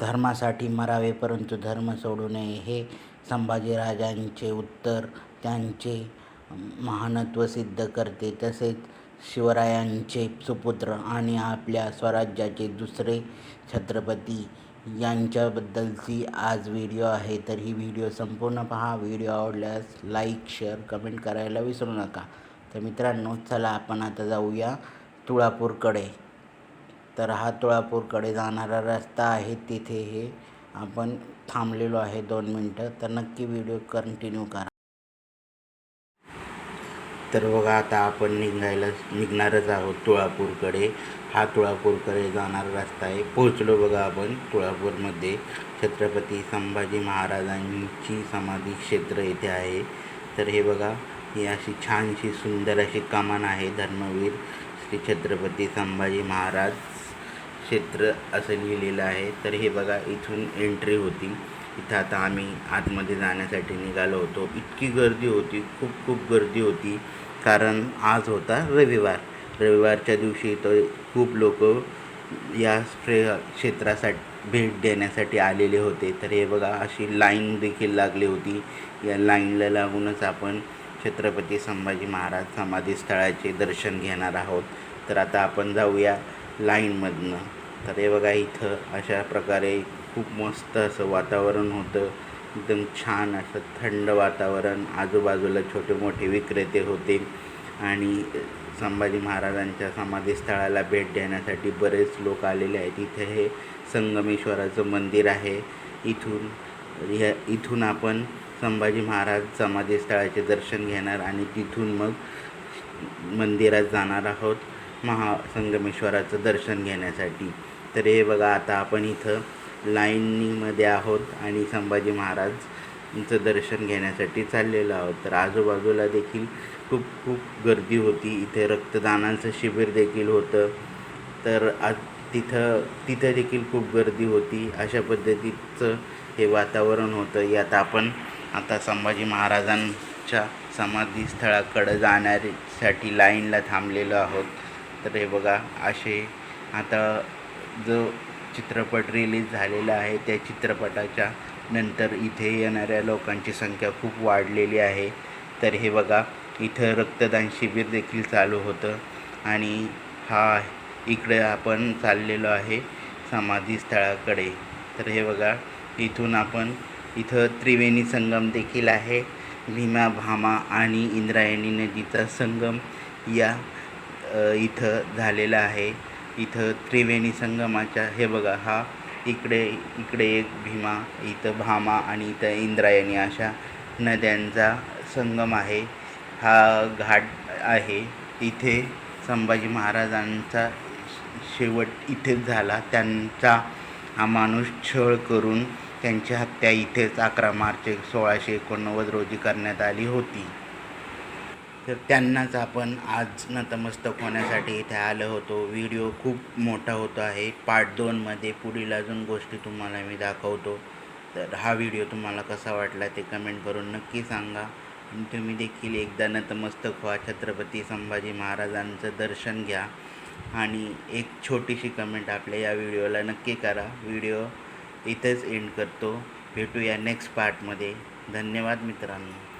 धर्मासाठी मरावे परंतु धर्म सोडू नये हे संभाजीराजांचे उत्तर. त्यांचे महानत्व सिद्ध करते. तसेच शिवरायांचे सुपुत्र आणि आपल्या स्वराज्याचे दुसरे छत्रपती यांच्याबद्दलची आज व्हिडिओ आहे. तर ही व्हिडिओ संपूर्ण पहा. व्हिडिओ आवडल्यास लाईक शेअर कमेंट करायला विसरू नका. तर मित्रांनो चला आपण आता जाऊया तुळापूरकडे. तर हा तुळापूरकडे जाणारा रस्ता आहे तिथे हे आपण थांबलेलो आहे दोन मिनटं. तर नक्की व्हिडिओ कंटिन्यू करा. तर बघा आता आपण निघायला निघणारच आहोत तुळापूरकडे. हा तुळापूरकडे जाणारा रस्ता आहे. पोहोचलो बघा आपण तुळापूरमध्ये. छत्रपती संभाजी महाराजांची समाधी क्षेत्र येथे आहे. तर हे बघा ही अशी छानशी सुंदर अशी कमान आहे धर्मवीर श्री छत्रपती संभाजी महाराज. क्षेत्र असं लिहिलेलं आहे. तर हे बघा इथून एंट्री होती. इथं आता आम्ही आतमध्ये जाण्यासाठी निघालो होतो. इतकी गर्दी होती खूप खूप गर्दी होती. कारण आज होता रविवार. रविवारच्या दिवशी तर खूप लोक या स्प्रे क्षेत्रासाठी भेट देण्यासाठी आलेले होते. तर हे बघा अशी लाईन देखील लागली होती. या लाईनला लागूनच आपण छत्रपती संभाजी महाराज समाधीस्थळाचे दर्शन घेणार आहोत. तर आता आपण जाऊया लाईनमधनं तर हे बघा इथं अशा प्रकारे खूप मस्त असं वातावरण होतं. एकदम छान असं थंड वातावरण. आजूबाजूला छोटे मोठे विक्रेते होते. आणि संभाजी महाराजांच्या समाधीस्थळाला भेट देण्यासाठी बरेच लोक आलेले आहेत. इथे हे संगमेश्वराचं मंदिर आहे. इथून ह्या इथून आपण संभाजी महाराज समाधीस्थळाचे दर्शन घेणार आणि तिथून मग मंदिरात जाणार आहोत. महासंगमेश्वराचं दर्शन घेण्यासाठी. तर हे बघा आता आपण इथं लाईनीमध्ये आहोत आणि संभाजी महाराजचं दर्शन घेण्यासाठी चाललेलो आहोत. तर आजूबाजूला देखील खूप खूप गर्दी होती. इथे रक्तदानाचं शिबिर देखील होतं. तर आज तिथं तिथं देखील खूप गर्दी होती. अशा पद्धतीचं हे वातावरण होतं. यात आपण आता संभाजी महाराजांच्या समाधीस्थळाकडं जाण्यासाठी लाईनला थांबलेलो आहोत. तर हे बघा असे आता जो चित्रपट रिलीज झालेला आहे त्या चित्रपटाच्या नंतर इथे येणाऱ्या लोकांची संख्या खूप वाढलेली आहे. तर हे बघा इथं रक्तदान शिबिर देखील चालू होतं आणि हा इकडे आपण चाललेलो आहे समाधी स्थळाकडे. तर हे बघा इथून आपण इथं त्रिवेणी संगम देखील आहे. भीमा भामा आणि इंद्रायणी नदीचा संगम या इथं झालेलं आहे. इथं त्रिवेणी संगमाच्या हे बघा हा इकडे इकडे एक भीमा इथं भामा आणि इथं इंद्रायणी अशा नद्यांचा संगम आहे. हा घाट आहे. इथे संभाजी महाराजांचा शेवट इथेच झाला. त्यांचा हा माणूस छळ करून त्यांची हत्या इथेच अकरा मार्च सोळाशे एकोणनव्वद रोजी करण्यात आली होती. तर त्यांनाच आपण आज नतमस्तक होण्यासाठी इथे आलो होतो. व्हिडिओ खूप मोठा होतो आहे. पार्ट दोनमध्ये पुढील अजून गोष्टी तुम्हाला मी दाखवतो. तर हा व्हिडिओ तुम्हाला कसा वाटला ते कमेंट करून नक्की सांगा. आणि तुम्ही देखील एकदा नतमस्तक व्हा. छत्रपती संभाजी महाराजांचं दर्शन घ्या. आणि एक छोटीशी कमेंट आपल्या या व्हिडिओला नक्की करा. व्हिडिओ इथेच एंड करतो. भेटूया नेक्स्ट पार्टमध्ये धन्यवाद मित्रांनो.